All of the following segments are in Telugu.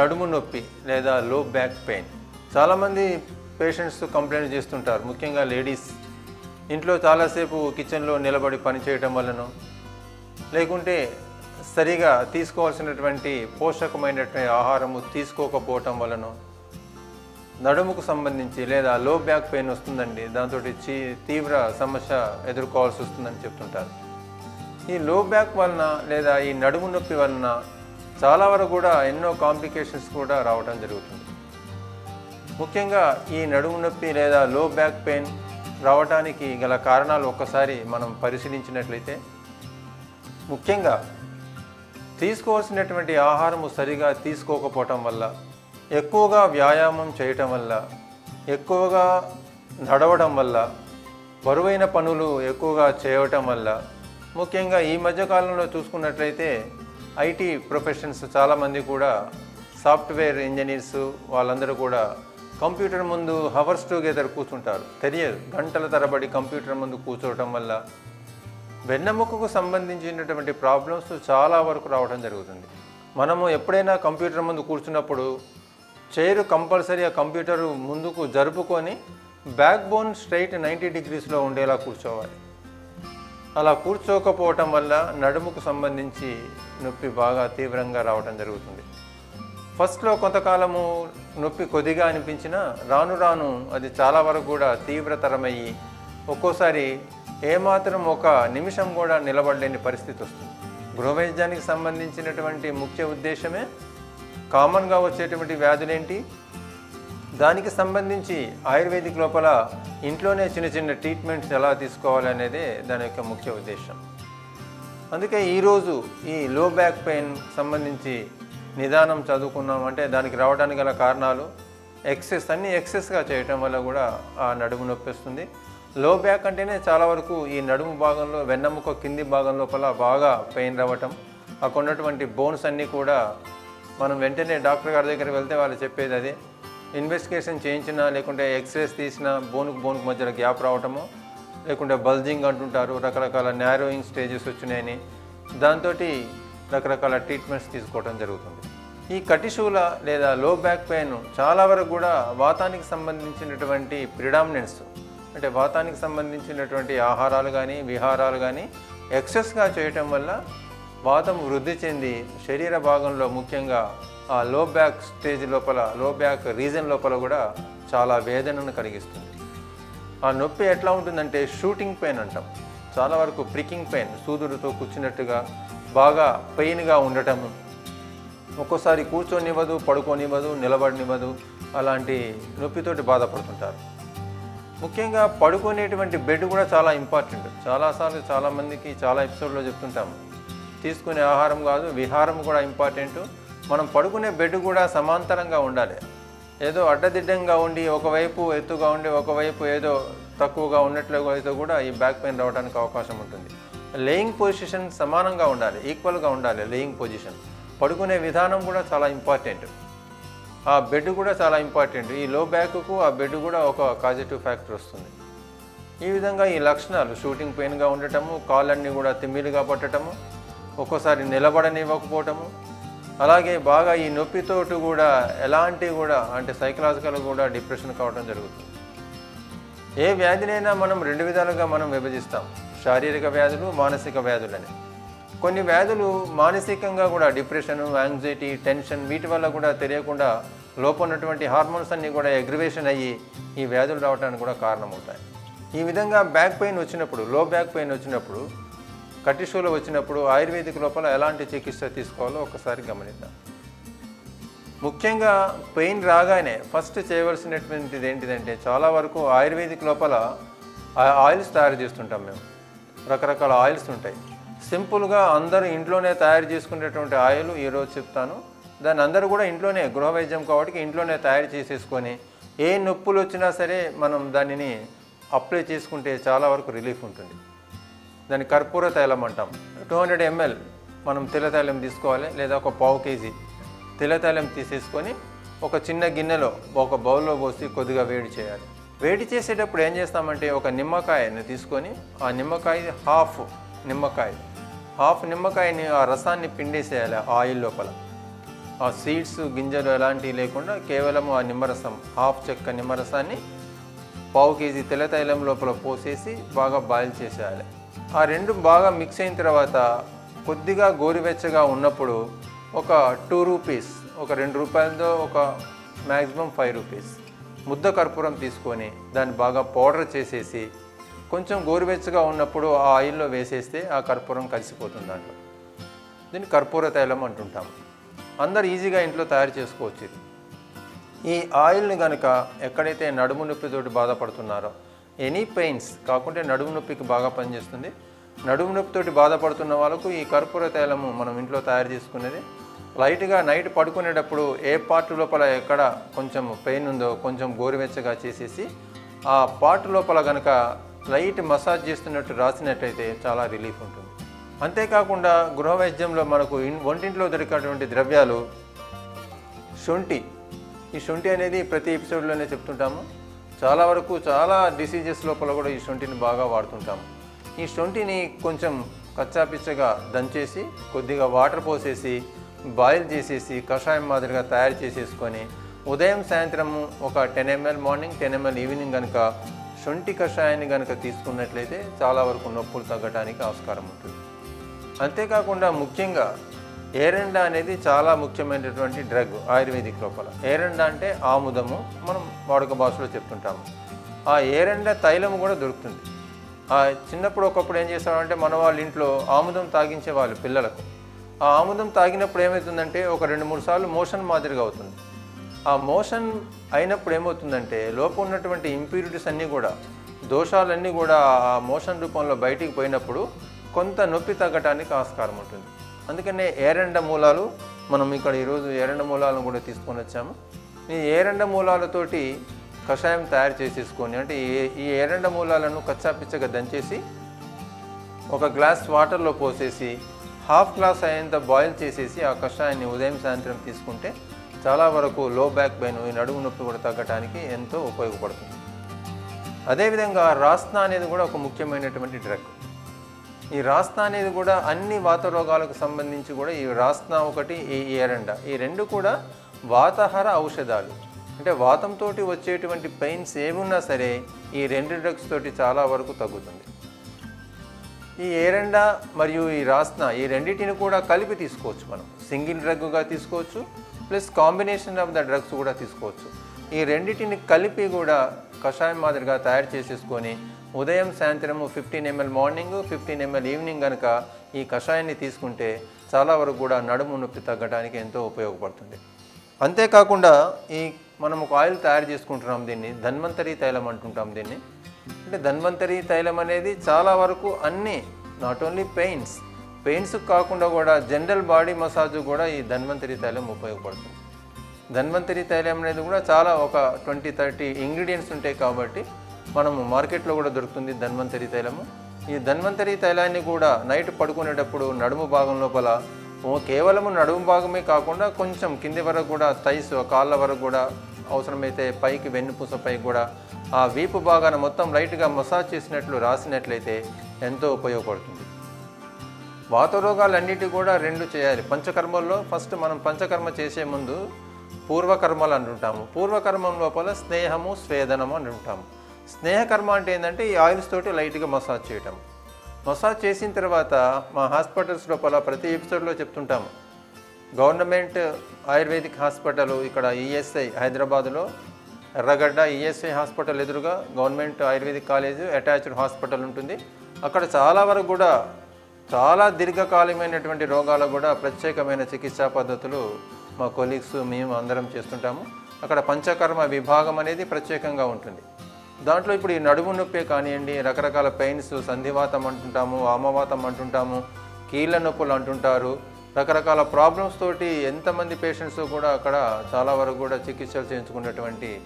నడుము నొప్పి లేదా లో బ్యాక్ పెయిన్ చాలామంది పేషెంట్స్ కంప్లైంట్ చేస్తుంటారు. ముఖ్యంగా లేడీస్ ఇంట్లో చాలాసేపు కిచెన్లో నిలబడి పనిచేయటం వలన లేకుంటే సరిగా తీసుకోవాల్సినటువంటి పోషకమైనటువంటి ఆహారము తీసుకోకపోవటం వలన నడుముకు సంబంధించి లేదా లో బ్యాక్ పెయిన్ వస్తుందండి. దాంతో తీవ్ర సమస్య ఎదుర్కోవాల్సి వస్తుందని చెప్తుంటారు. ఈ లో బ్యాక్ వలన లేదా ఈ నడుము నొప్పి వలన చాలా వరకు కూడా ఎన్నో కాంప్లికేషన్స్ కూడా రావడం జరుగుతుంది. ముఖ్యంగా ఈ నడుము నొప్పి లేదా లో బ్యాక్ పెయిన్ రావడానికి గల కారణాలు ఒక్కసారి మనం పరిశీలించినట్లయితే ముఖ్యంగా తీసుకోవాల్సినటువంటి ఆహారము సరిగా తీసుకోకపోవటం వల్ల ఎక్కువగా వ్యాయామం చేయటం వల్ల ఎక్కువగా నడవడం వల్ల బరువైన పనులు ఎక్కువగా చేయటం వల్ల ముఖ్యంగా ఈ మధ్యకాలంలో చూసుకున్నట్లయితే ఐటీ ప్రొఫెషన్స్ చాలామంది కూడా సాఫ్ట్వేర్ ఇంజనీర్స్ వాళ్ళందరూ కూడా కంప్యూటర్ ముందు హవర్స్ టుగెదర్ కూర్చుంటారు. తెలియదు. గంటల తరబడి కంప్యూటర్ ముందు కూర్చోవటం వల్ల వెన్నెముకకు సంబంధించినటువంటి ప్రాబ్లమ్స్ చాలా వరకు రావడం జరుగుతుంది. మనము ఎప్పుడైనా కంప్యూటర్ ముందు కూర్చున్నప్పుడు చైర్ కంపల్సరీ ఆ కంప్యూటర్ ముందుకు జరుపుకొని బ్యాక్ బోన్ స్ట్రైట్ నైంటీ డిగ్రీస్లో ఉండేలా కూర్చోవాలి. అలా కూర్చోకపోవటం వల్ల నడుముకు సంబంధించి నొప్పి బాగా తీవ్రంగా రావడం జరుగుతుంది. ఫస్ట్లో కొంతకాలము నొప్పి కొద్దిగా అనిపించినా రాను రాను అది చాలా వరకు కూడా తీవ్రతరమయ్యి ఒక్కోసారి ఏమాత్రం ఒక నిమిషం కూడా నిలబడలేని పరిస్థితి వస్తుంది. గృహవైద్యానికి సంబంధించినటువంటి ముఖ్య ఉద్దేశమే కామన్గా వచ్చేటువంటి వ్యాధులేంటి? దానికి సంబంధించి ఆయుర్వేదిక్ లోపల ఇంట్లోనే చిన్న చిన్న ట్రీట్మెంట్స్ ఎలా తీసుకోవాలనేదే దాని యొక్క ముఖ్య ఉద్దేశం. అందుకే ఈరోజు ఈ లో బ్యాక్ పెయిన్ సంబంధించి నిదానం చదువుకున్నాం అంటే దానికి రావడానికి గల కారణాలు ఎక్సెస్ అన్ని ఎక్సెస్గా చేయటం వల్ల కూడా ఆ నడుము నొప్పి వస్తుంది లో బ్యాక్ అంటేనే చాలా వరకు ఈ నడుము భాగంలో వెన్నెముక కింది భాగం లోపల బాగా పెయిన్ రావటం. అక్కడ ఉన్నటువంటి బోన్స్ అన్నీ కూడా మనం వెంటనే డాక్టర్ గారి దగ్గరికి వెళ్తే వాళ్ళు చెప్పేది అదే. ఇన్వెస్టిగేషన్ చేయించినా లేకుంటే ఎక్స్రేస్ తీసినా బోనుకు బోనుకు మధ్యలో గ్యాప్ రావటము లేకుంటే బల్జింగ్ అంటుంటారు రకరకాల నారోయింగ్ స్టేజెస్ వచ్చినాయని. దాంతో రకరకాల ట్రీట్మెంట్స్ తీసుకోవడం జరుగుతుంది. ఈ కటిశూల లేదా లో బ్యాక్ పెయిన్ చాలా వరకు కూడా వాతానికి సంబంధించినటువంటి ప్రిడామినెన్స్ అంటే వాతానికి సంబంధించినటువంటి ఆహారాలు కానీ విహారాలు కానీ ఎక్సెస్గా చేయటం వల్ల వాతం వృద్ధి చెంది శరీర భాగంలో ముఖ్యంగా ఆ లో బ్యాక్ స్టేజ్ లోపల లో బ్యాక్ రీజన్ లోపల కూడా చాలా వేదనను కలిగిస్తుంది. ఆ నొప్పి ఎట్లా ఉంటుందంటే షూటింగ్ పెయిన్ అంటాం. చాలా వరకు ప్రికింగ్ పెయిన్ సూదుడితో కూర్చున్నట్టుగా బాగా పెయిన్గా ఉండటము ఒక్కోసారి కూర్చొనివ్వదు పడుకోనివ్వదు నిలబడనివ్వదు అలాంటి నొప్పితోటి బాధపడుతుంటారు. ముఖ్యంగా పడుకునేటువంటి బెడ్ కూడా చాలా ఇంపార్టెంట్ చాలాసార్లు చాలామందికి చాలా ఎపిసోడ్లో చెప్తుంటాము తీసుకునే ఆహారం కాదు విహారం కూడా ఇంపార్టెంట్ మనం పడుకునే బెడ్ కూడా సమాంతరంగా ఉండాలి. ఏదో అడ్డదిడ్డంగా ఉండి ఒకవైపు ఎత్తుగా ఉండి ఒకవైపు ఏదో తక్కువగా ఉన్నట్లుగా అయితే కూడా ఈ బ్యాక్ పెయిన్ రావడానికి అవకాశం ఉంటుంది. లేయింగ్ పొజిషన్ సమానంగా ఉండాలి ఈక్వల్గా ఉండాలి లేయింగ్ పొజిషన్. పడుకునే విధానం కూడా చాలా ఇంపార్టెంట్. ఆ బెడ్ కూడా చాలా ఇంపార్టెంట్. ఈ లో బ్యాక్కు ఆ బెడ్ కూడా ఒక కాజిటివ్ ఫ్యాక్టర్ వస్తుంది. ఈ విధంగా ఈ లక్షణాలు షూటింగ్ పెయిన్గా ఉండటము కాళ్ళన్నీ కూడా తిమ్మిలుగా పట్టటము ఒక్కోసారి నిలబడనివ్వకపోవటము అలాగే బాగా ఈ నొప్పితోటి కూడా ఎలాంటి కూడా అంటే సైకలాజికల్ కూడా డిప్రెషన్ కావడం జరుగుతుంది. ఏ వ్యాధినైనా మనం రెండు విధాలుగా మనం విభజిస్తాం. శారీరక వ్యాధులు మానసిక వ్యాధులని. కొన్ని వ్యాధులు మానసికంగా కూడా డిప్రెషన్ యాంగ్జైటీ టెన్షన్ వీటి వల్ల కూడా తెలియకుండా లోపల ఉన్నటువంటి హార్మోన్స్ అన్నీ కూడా అగ్రివేషన్ అయ్యి ఈ వ్యాధులు రావడానికి కూడా కారణమవుతాయి. ఈ విధంగా బ్యాక్ పెయిన్ వచ్చినప్పుడు లో బ్యాక్ పెయిన్ వచ్చినప్పుడు కటిషోలు వచ్చినప్పుడు ఆయుర్వేదిక్ లోపల ఎలాంటి చికిత్స తీసుకోవాలో ఒకసారి గమనిద్దాం. ముఖ్యంగా పెయిన్ రాగానే ఫస్ట్ చేయవలసినటువంటిది ఏంటిదంటే చాలా వరకు ఆయుర్వేదిక్ లోపల ఆ- ఆయిల్స్ తయారు చేస్తుంటాం మేము. రకరకాల ఆయిల్స్ ఉంటాయి. సింపుల్గా అందరూ ఇంట్లోనే తయారు చేసుకునేటువంటి ఆయిల్ ఈరోజు చెప్తాను. దాన్ని అందరూ కూడా ఇంట్లోనే గృహ వైద్యం కాబట్టి ఇంట్లోనే తయారు చేసేసుకొని ఏ నొప్పులు వచ్చినా సరే మనం దానిని అప్లై చేసుకుంటే చాలా వరకు రిలీఫ్ ఉంటుంది. దాన్ని కర్పూర తైలం అంటాం. టూ హండ్రెడ్ ఎంఎల్ మనం తెల్ల తైలం తీసుకోవాలి లేదా ఒక పావు కేజీ తెల్ల తైలం తీసేసుకొని ఒక చిన్న గిన్నెలో ఒక బౌల్లో పోసి కొద్దిగా వేడి చేయాలి. వేడి చేసేటప్పుడు ఏం చేస్తామంటే ఒక నిమ్మకాయని తీసుకొని ఆ నిమ్మకాయ హాఫ్ నిమ్మకాయ హాఫ్ నిమ్మకాయని ఆ రసాన్ని పిండేసేయాలి ఆయిల్ లోపల. ఆ సీడ్స్ గింజలు ఎలాంటివి లేకుండా కేవలం ఆ నిమ్మరసం హాఫ్ చెక్క నిమ్మరసాన్ని పావు కేజీ తెల్ల తైలం లోపల పోసేసి బాగా బాయిల్ చేసేయాలి. ఆ రెండు బాగా మిక్స్ అయిన తర్వాత కొద్దిగా గోరువెచ్చగా ఉన్నప్పుడు ఒక టూ రూపీస్ ఒక రెండు రూపాయలతో ఒక మ్యాక్సిమం ఫైవ్ రూపీస్ ముద్ద కర్పూరం తీసుకొని దాన్ని బాగా పౌడర్ చేసేసి కొంచెం గోరువెచ్చగా ఉన్నప్పుడు ఆ ఆయిల్లో వేసేస్తే ఆ కర్పూరం కలిసిపోతుంది దాంట్లో. దీన్ని కర్పూర తైలం అంటుంటాము అందరు ఈజీగా ఇంట్లో తయారు చేసుకోవచ్చు ఈ ఆయిల్ని కనుక ఎక్కడైతే నడుము నొప్పితోటి బాధపడుతున్నారో ఎనీ పెయిన్స్ కాకుంటే నడుము నొప్పికి బాగా పనిచేస్తుంది. నడుము నొప్పితోటి బాధపడుతున్న వాళ్ళకు ఈ కర్పూర తైలము మనం ఇంట్లో తయారు చేసుకునేది. లైట్గా నైట్ పడుకునేటప్పుడు ఏ పార్ట్ లోపల ఎక్కడ కొంచెం పెయిన్ ఉందో కొంచెం గోరువెచ్చగా చేసేసి ఆ పార్ట్ లోపల కనుక లైట్ మసాజ్ చేస్తున్నట్టు రాసినట్టయితే చాలా రిలీఫ్ ఉంటుంది. అంతేకాకుండా గృహ వైద్యంలో మనకు వంటింట్లో దొరికేటువంటి ద్రవ్యాలు శొంఠి. ఈ శొంఠి అనేది ప్రతి ఎపిసోడ్లోనే చెప్తుంటాము. చాలా వరకు చాలా డిసీజెస్ లోపల కూడా ఈ శొంఠిని బాగా వాడుతుంటాము. ఈ శొంఠిని కొంచెం కచ్చాపిచ్చగా దంచేసి కొద్దిగా వాటర్ పోసేసి బాయిల్ చేసేసి కషాయం మాదిరిగా తయారు చేసేసుకొని ఉదయం సాయంత్రము ఒక ten ML morning ten ML evening కనుక శొంఠి కషాయాన్ని కనుక తీసుకున్నట్లయితే చాలా వరకు నొప్పులు తగ్గడానికి ఆస్కారం ఉంటుంది. అంతేకాకుండా ముఖ్యంగా ఏరెండా అనేది చాలా ముఖ్యమైనటువంటి డ్రగ్ ఆయుర్వేదిక్ లోపల. ఏరెండా అంటే ఆముదము మనం వాడుక భాషలో చెప్తుంటాము. ఆ ఏరెండా తైలము కూడా దొరుకుతుంది. ఆ చిన్నప్పుడు ఒకప్పుడు ఏం చేస్తామంటే మన వాళ్ళ ఇంట్లో ఆముదం తాగించే వాళ్ళు పిల్లలకు. ఆ ఆముదం తాగినప్పుడు ఏమవుతుందంటే ఒక రెండు మూడు సార్లు మోషన్ మాదిరిగా అవుతుంది. ఆ మోషన్ అయినప్పుడు ఏమవుతుందంటే లోపం ఉన్నటువంటి ఇంప్యూరిటీస్ అన్నీ కూడా దోషాలన్నీ కూడా ఆ మోషన్ రూపంలో బయటికి పోయినప్పుడు కొంత నొప్పి తగ్గటానికి ఆస్కారం ఉంటుంది. అందుకనే ఏరెండ మూలాలు మనం ఇక్కడ ఈరోజు ఏరెండ మూలాలను కూడా తీసుకొని వచ్చాము. ఈ ఏరెండ మూలాలతోటి కషాయం తయారు చేసేసుకొని అంటే ఈ- ఈ ఏరెండ మూలాలను కచ్చాపిచ్చగా దంచేసి ఒక గ్లాస్ వాటర్లో పోసేసి హాఫ్ గ్లాస్ అయ్యేంత బాయిల్ చేసేసి ఆ కషాయాన్ని ఉదయం సాయంత్రం తీసుకుంటే చాలా వరకు లో బ్యాక్ పెయిన్ ఈ నడుము నొప్పి కూడా తగ్గడానికి ఎంతో ఉపయోగపడుతుంది. అదేవిధంగా రాస్నా అనేది కూడా ఒక ముఖ్యమైనటువంటి డ్రగ్. ఈ రాస్నా అనేది కూడా అన్ని వాత రోగాలకు సంబంధించి కూడా ఈ రాస్నా ఒకటి ఈ ఏరండ. ఈ రెండు కూడా వాతాహార ఔషధాలు. అంటే వాతంతో వచ్చేటువంటి పెయిన్స్ ఏమున్నా సరే ఈ రెండు డ్రగ్స్ తోటి చాలా వరకు తగ్గుతుంది. ఈ ఏరెండా మరియు ఈ రాస్నా ఈ రెండింటిని కూడా కలిపి తీసుకోవచ్చు మనం. సింగిల్ డ్రగ్గా తీసుకోవచ్చు plus combination of the drugs కూడా తీసుకోవచ్చు. ఈ రెండింటిని కలిపి కూడా కషాయం మాదిరిగా తయారు చేసేసుకొని ఉదయం సాయంత్రము fifteen ML morning fifteen ML evening కనుక ఈ కషాయాన్ని తీసుకుంటే చాలా వరకు కూడా నడుము నొప్పి తగ్గడానికి ఎంతో ఉపయోగపడుతుంది. అంతేకాకుండా ఈ మనం ఒక ఆయిల్ తయారు చేసుకుంటున్నాం దీన్ని ధన్వంతరి తైలం అంటుంటాం దీన్ని. అంటే ధన్వంతరి తైలం అనేది చాలా వరకు అన్ని నాట్ ఓన్లీ పెయిన్స్ పెయిన్స్ కాకుండా కూడా జనరల్ బాడీ మసాజ్ కూడా ఈ ధన్వంతరి తైలం ఉపయోగపడుతుంది. ధన్వంతరి తైలం అనేది కూడా చాలా ఒక ట్వంటీ థర్టీ ఇంగ్రీడియంట్స్ ఉంటాయి కాబట్టి మనము మార్కెట్లో కూడా దొరుకుతుంది ధన్వంతరి తైలము. ఈ ధన్వంతరి తైలాన్ని కూడా నైట్ పడుకునేటప్పుడు నడుము భాగం లోపల కేవలము నడుము భాగమే కాకుండా కొంచెం కింది వరకు కూడా థైస్ కాళ్ళ వరకు కూడా అవసరమైతే పైకి వెన్నుపూస పైకి కూడా ఆ వీపు భాగాన మొత్తం లైట్గా మసాజ్ చేసినట్లు రాసినట్లయితే ఎంతో ఉపయోగపడుతుంది. వాత రోగాలన్నిటి కూడా రెండు చేయాలి. పంచకర్మల్లో ఫస్ట్ మనం పంచకర్మ చేసే ముందు పూర్వకర్మలు అంటుంటాము. పూర్వకర్మం లోపల స్నేహము స్వేదనము అని ఉంటాము స్నేహకర్మ అంటే ఏంటంటే ఈ ఆయిల్స్ తోటి లైట్గా మసాజ్ చేయటం. మసాజ్ చేసిన తర్వాత మా హాస్పిటల్స్ లోపల ప్రతి ఎపిసోడ్లో చెప్తుంటాము. గవర్నమెంట్ ఆయుర్వేదిక్ హాస్పిటల్ ఇక్కడ ఈఎస్ఐ హైదరాబాద్లో ఎర్రగడ్డ ఈఎస్ఐ హాస్పిటల్ ఎదురుగా government ayurvedic college attached hospital ఉంటుంది. అక్కడ చాలా వరకు కూడా చాలా దీర్ఘకాలమైనటువంటి రోగాలకు కూడా ప్రత్యేకమైన చికిత్సా పద్ధతులు మా కొలీగ్స్ మేము అందరం చేస్తుంటాము. అక్కడ పంచకర్మ విభాగం అనేది ప్రత్యేకంగా ఉంటుంది. దాంట్లో ఇప్పుడు ఈ నడుము నొప్పే కానివ్వండి రకరకాల పెయిన్స్ సంధివాతం అంటుంటాము ఆమవాతం అంటుంటాము కీళ్ళ నొప్పులు అంటుంటారు రకరకాల ప్రాబ్లమ్స్ తోటి ఎంతమంది పేషెంట్స్ కూడా అక్కడ చాలా వరకు కూడా చికిత్సలు చేయించుకున్నటువంటి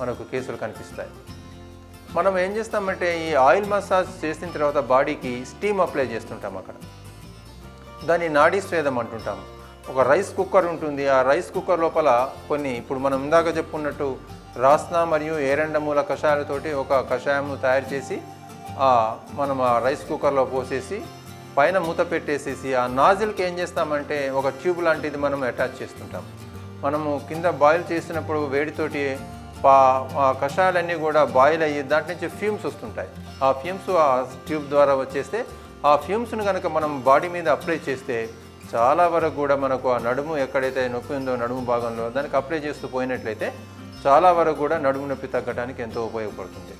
మనకు కేసులు కనిపిస్తాయి. మనం ఏం చేస్తామంటే ఈ ఆయిల్ మసాజ్ చేసిన తర్వాత బాడీకి స్టీమ్ అప్లై చేస్తుంటాం అక్కడ. దాన్ని నాడీ స్వేదం అంటుంటాము ఒక రైస్ కుక్కర్ ఉంటుంది. ఆ రైస్ కుక్కర్ లోపల కొన్ని ఇప్పుడు మనం ఇందాక చెప్పుకున్నట్టు రాస్నా మరియు ఏరెండమూల కషాయాలతోటి ఒక కషాయంను తయారు చేసి మనం ఆ రైస్ కుక్కర్లో పోసేసి పైన మూత పెట్టేసేసి ఆ నాజిల్కి ఏం చేస్తామంటే ఒక ట్యూబ్ లాంటిది మనం అటాచ్ చేస్తుంటాం. మనము కింద బాయిల్ చేసినప్పుడు వేడితోటి పా ఆ కషాయాలన్నీ కూడా బాయిల్ అయ్యి దాంట్ నుంచి ఫ్యూమ్స్ వస్తుంటాయి. ఆ ఫ్యూమ్స్ ఆ ట్యూబ్ ద్వారా వచ్చేస్తే ఆ ఫ్యూమ్స్ను కనుక మనం బాడీ మీద అప్లై చేస్తే చాలా వరకు కూడా మనకు ఆ నడుము ఎక్కడైతే నొప్పి ఉందో నడుము భాగంలో దానికి అప్లై చేస్తూ పోయినట్లయితే చాలా వరకు కూడా నడుము నొప్పి తగ్గడానికి ఎంతో ఉపయోగపడుతుంది.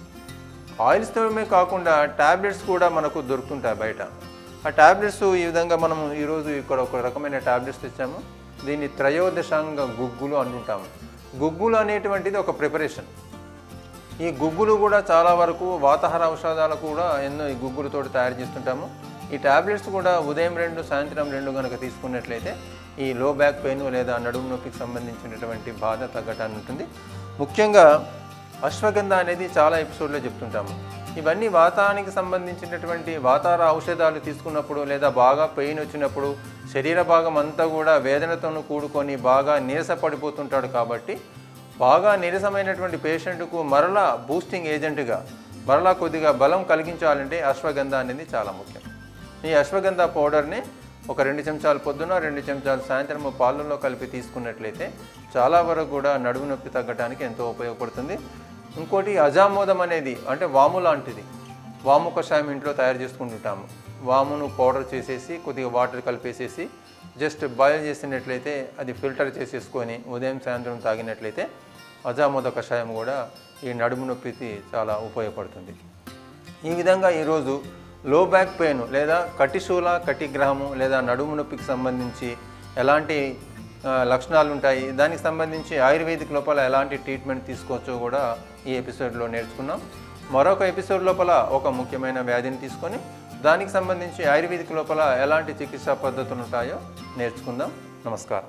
ఆయిల్స్తోనే కాకుండా ట్యాబ్లెట్స్ కూడా మనకు దొరుకుతుంటాయి బయట. ఆ ట్యాబ్లెట్స్ ఈ విధంగా మనం ఈరోజు ఇక్కడ ఒక రకమైన ట్యాబ్లెట్స్ తెచ్చాము. దీన్ని త్రయోదశాంగ గుగ్గులు అంటుంటాము. గుగ్గులు అనేటువంటిది ఒక ప్రిపరేషన్. ఈ గుగ్గులు కూడా చాలా వరకు వాతాహార ఔషధాలు కూడా ఎన్నో ఈ గుగ్గులతో తయారు చేస్తుంటాము. ఈ టాబ్లెట్స్ కూడా ఉదయం రెండు సాయంత్రం రెండు కనుక తీసుకున్నట్లయితే ఈ లో బ్యాక్ పెయిన్ లేదా నడుము నొప్పికి సంబంధించినటువంటి బాధ తగ్గటాన్ని ఉంటుంది. ముఖ్యంగా అశ్వగంధ అనేది చాలా ఎపిసోడ్లో చెప్తుంటాము. ఇవన్నీ వాతానికి సంబంధించినటువంటి వాతార ఔషధాలు తీసుకున్నప్పుడు లేదా బాగా పెయిన్ వచ్చినప్పుడు శరీర భాగం అంతా కూడా వేదనతోనూ కూడుకొని బాగా నీరస పడిపోతుంటాడు కాబట్టి బాగా నీరసమైనటువంటి పేషెంట్కు మరలా బూస్టింగ్ ఏజెంట్గా మరలా కొద్దిగా బలం కలిగించాలంటే అశ్వగంధ అనేది చాలా ముఖ్యం. ఈ అశ్వగంధ పౌడర్ని ఒక రెండు చెంచాలు పొద్దున రెండు చెంచాలు సాయంత్రం పాలల్లో కలిపి తీసుకున్నట్లయితే చాలా వరకు కూడా నడుము నొప్పి తగ్గడానికి ఎంతో ఉపయోగపడుతుంది. ఇంకోటి అజామోదం అనేది అంటే వాము లాంటిది. వాము కషాయం ఇంట్లో తయారు చేసుకుంటుంటాము. వామును పౌడర్ చేసేసి కొద్దిగా వాటర్ కలిపేసేసి జస్ట్ బాయిల్ చేసినట్లయితే అది ఫిల్టర్ చేసేసుకొని ఉదయం సాయంత్రం తాగినట్లయితే అజామోద కషాయం కూడా ఈ నడుము నొప్పికి చాలా ఉపయోగపడుతుంది. ఈ విధంగా ఈరోజు లో బ్యాక్ పెయిన్ లేదా కటిశూల కటిగ్రహము లేదా నడుము నొప్పికి సంబంధించి ఎలాంటి లక్షణాలు ఉంటాయి దానికి సంబంధించి ఆయుర్వేదిక్ లోపల ఎలాంటి ట్రీట్మెంట్ తీసుకోవచ్చో కూడా ఈ ఎపిసోడ్లో నేర్చుకున్నాం మరొక ఎపిసోడ్ లోపల ఒక ముఖ్యమైన వ్యాధిని తీసుకొని దానికి సంబంధించి ఆయుర్వేదిక్ లోపల ఎలాంటి చికిత్సా పద్ధతులు ఉంటాయో నేర్చుకుందాం. నమస్కారం.